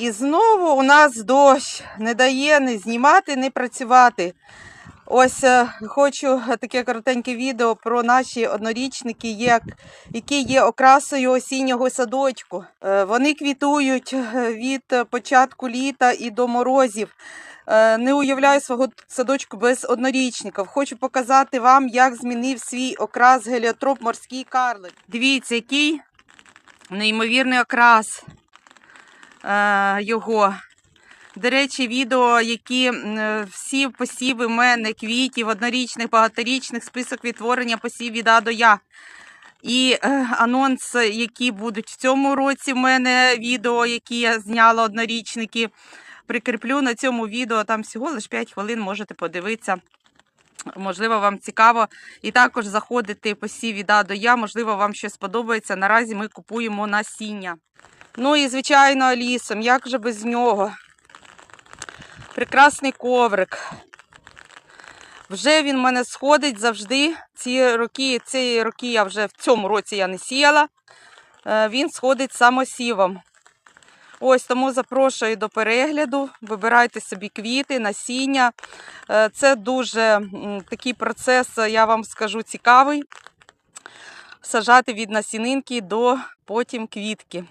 І знову у нас дощ не дає не знімати, не працювати. Ось е, хочу таке коротеньке відео про наші однорічники, як, які є окрасою осіннього садочку. Е, Вони квітують е, від початку літа і до морозів. Не уявляю свого садочку без однорічників. Хочу показати вам, як змінив свій окрас геліотроп морський карлик. Дивіться, який неймовірний окрас його. До речі, відео, які е, всі посіви мене квітів, однорічних, багаторічних, список відтворення посів від А до Я. І е, анонс, які будуть в цьому році в мене відео, які я зняла однорічники, прикріплю на цьому відео. Там всього лише 5 хвилин можете подивитися. Можливо, вам цікаво. І також заходити посів від А до Я. Можливо, вам щось сподобається. Наразі ми купуємо насіння. Ну і, звичайно, лісом. Як же без нього? Прекрасний коврик. Вже він в мене сходить завжди. Ці роки, ці роки я вже в цьому році я не сіяла. Е, Він сходить самосівом. Ось тому запрошую до перегляду. Вибирайте собі квіти, насіння. Е, Це дуже такий процес, я вам скажу, цікавий. Сажати від насінинки до потім квітки.